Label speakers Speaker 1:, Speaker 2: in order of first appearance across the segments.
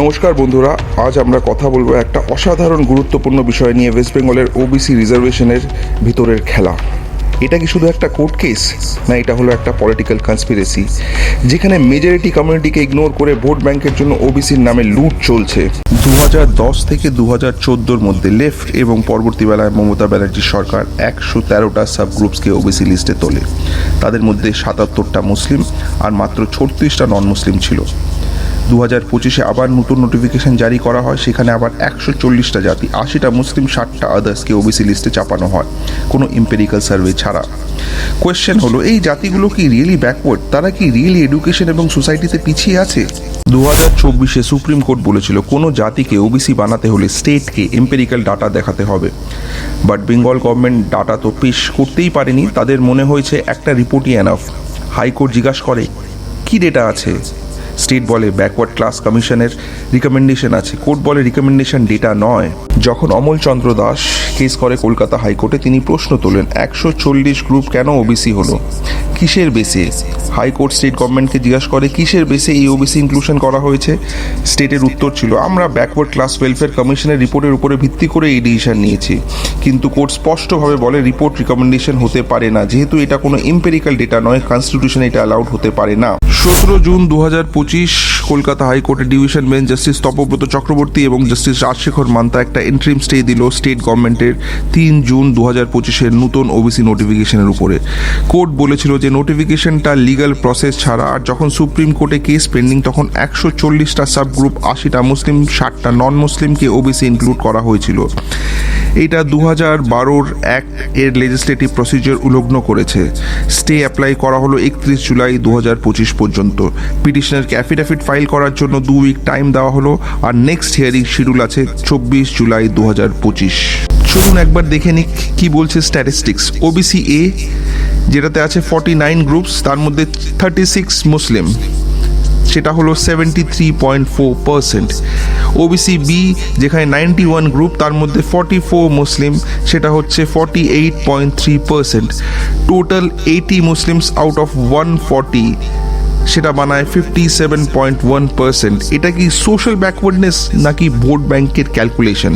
Speaker 1: নমস্কার বন্ধুরা, আজ আমরা কথা বলব একটা অসাধারণ গুরুত্বপূর্ণ বিষয় নিয়ে ওয়েস্ট বেঙ্গলের ওবিসি রিজার্ভেশনের ভিতরের খেলা। এটা কি শুধু একটা কোর্ট কেস না, এটা হলো একটা পলিটিক্যাল কনস্পিরেসি যেখানে মেজরিটি কমিউনিটিকে ইগনোর করে ভোট ব্যাংকের জন্য ওবিসির নামে লুট চলছে। দু থেকে দু হাজার মধ্যে লেফট এবং পরবর্তী বেলায় মমতা ব্যানার্জির সরকার একশো তেরোটা সাব গ্রুপসকে ওবিসি লিস্টে তোলে। তাদের মধ্যে সাতাত্তরটা মুসলিম আর মাত্র ছত্রিশটা নন মুসলিম ছিল। দু হাজার পঁচিশে আবার নতুন নোটিফিকেশন জারি করা হয়। সেখানে আবার একশো চল্লিশটা জাতি, আশিটা মুসলিম, ষাটটা আদার্সকে ওবিসি লিস্টে চাপানো হয়, কোনো ইম্পেরিক্যাল সার্ভে ছাড়া। কোয়েশ্চেন হলো, এই জাতিগুলো কি রিয়েলি ব্যাকওয়ার্ড তারা কি রিয়েলি এডুকেশন এবং সোসাইটিতে পিছিয়ে আছে? দু হাজার চব্বিশে সুপ্রিম কোর্ট বলেছিল, কোনো জাতিকে ওবিসি বানাতে হলে স্টেটকে এম্পেরিক্যাল ডাটা দেখাতে হবে। বাট বেঙ্গল গভর্নমেন্ট ডাটা তো পেশ করতেই পারেনি। তাদের মনে হয়েছে, একটা রিপোর্টই এনাফ হাইকোর্ট জিজ্ঞাসা করে, কি ডেটা আছে? স্টেট বলে ব্যাকওয়ার্ড ক্লাস কমিশনের রিকমেন্ডেশন আছে। কোর্ট বলে রিকমেন্ডেশন ডেটা নয়। যখন অমল চন্দ্র দাস কেস করে কলকাতা হাইকোর্টে, তিনি প্রশ্ন তোলেন, একশো চল্লিশ গ্রুপ কেন ওবিসি হলো? কিসের বেসে? হাইকোর্ট, স্টেট গভর্নমেন্টকে জিজ্ঞাসা করে, কিসের বেসে এই ওবিসি ইনক্লুশন করা হয়েছে? স্টেটের উত্তর ছিল, আমরা ব্যাকওয়ার্ড ক্লাস ওয়েলফেয়ার কমিশনের রিপোর্টের উপরে ভিত্তি করে এই ডিসিশন নিয়েছি। কিন্তু কোর্ট স্পষ্টভাবে বলে রিপোর্ট রিকমেন্ডেশন হতে পারে না। যেহেতু এটা কোনো ইম্পেরিক্যাল ডেটা নয় কনস্টিটিউশন এটা অ্যালাউড হতে পারে না। সতেরো জুন দু হাজার পঁচিশ কলকাতা হাইকোর্টের division bench justice Tapabrata Chakraborty এবং জাস্টিস রাজশেখর মান্তা একটা এন্ট্রিম স্টে দিল স্টেট গভর্নমেন্টের তিন জুন দু হাজার পঁচিশের নতুন ওবিসি নোটিফিকেশনের উপরে। কোর্ট বলেছিল যে নোটিফিকেশনটা লিগাল প্রসেস ছাড়া আর যখন সুপ্রিম কোর্টে কেস পেন্ডিং তখন একশো চল্লিশটা সাবগ্রুপ আশিটা মুসলিম, ষাটটা নন মুসলিমকে ওবিসি ইনক্লুড করা হয়েছিল। এটা দু হাজার বারোর এক এর লেজিসলেটিভ প্রসিজার উলগ্ন করেছে। স্টে অ্যাপ্লাই করা হলো একত্রিশ জুলাই দু হাজার পঁচিশ পর্যন্ত। পিটিশনারকে অ্যাফিডেভিট ফাইল করার জন্য দু উইক টাইম দেওয়া হলো আর নেক্সট হিয়ারিং শিডিউল আছে চব্বিশ জুলাই দু হাজার পঁচিশ। চলুন একবার দেখে নিক কি বলছে স্ট্যাটিস্টিক্স ওবিসি এ যেটাতে আছে ফর্টি নাইন গ্রুপস তার মধ্যে থার্টি সিক্স মুসলিম সেটা হলো seventy three point four percent OBC B যেখানে নাইনটি ওয়ান গ্রুপ তার মধ্যে ফর্টি ফোর মুসলিম সেটা হচ্ছে forty eight point three percent total eighty Muslims out of one forty সেটা বানায় fifty seven point one percent এটা কি সোশ্যাল ব্যাকওয়ার্ডনেস নাকি ভোট ব্যাংকের ক্যালকুলেশন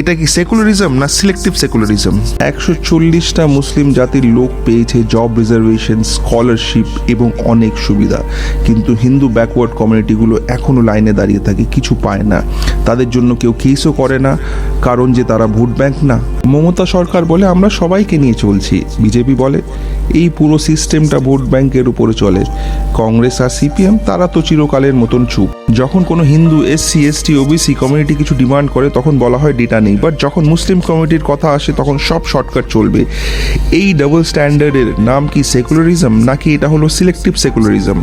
Speaker 1: এটা কি সেকুলারিজম না সিলেক্টিভ সেকুলারিজম একশো চল্লিশটা মুসলিম জাতির লোক পেয়েছে জব রিজার্ভেশন স্কলারশিপ এবং অনেক সুবিধা। কিন্তু হিন্দু ব্যাকওয়ার্ড কমিউনিটিগুলো এখনও লাইনে দাঁড়িয়ে থাকে, কিছু পায় না। তাদের জন্য কেউ কেসও করে না, কারণ যে তারা ভোট ব্যাংক না মমতা সরকার বলে আমরা সবাইকে নিয়ে চলছি। বিজেপি বলে, এই পুরো সিস্টেমটা ভোট ব্যাংকের উপরে চলে। কংগ্রেস আর সিপিএম, তারা তো চিরকালের মতন চুপ। যখন কোনো Hindu, SC, ST, OBC community কিছু ডিমান্ড করে, তখন বলা হয় ডেটা নেই। বাট যখন মুসলিম কমিউনিটির কথা আসে, তখন সব শর্টকাট চলবে। এই ডাবল স্ট্যান্ডার্ডের নাম কি সেকুলারিজম নাকি এটা হলো সিলেক্টিভ সেকুলারিজম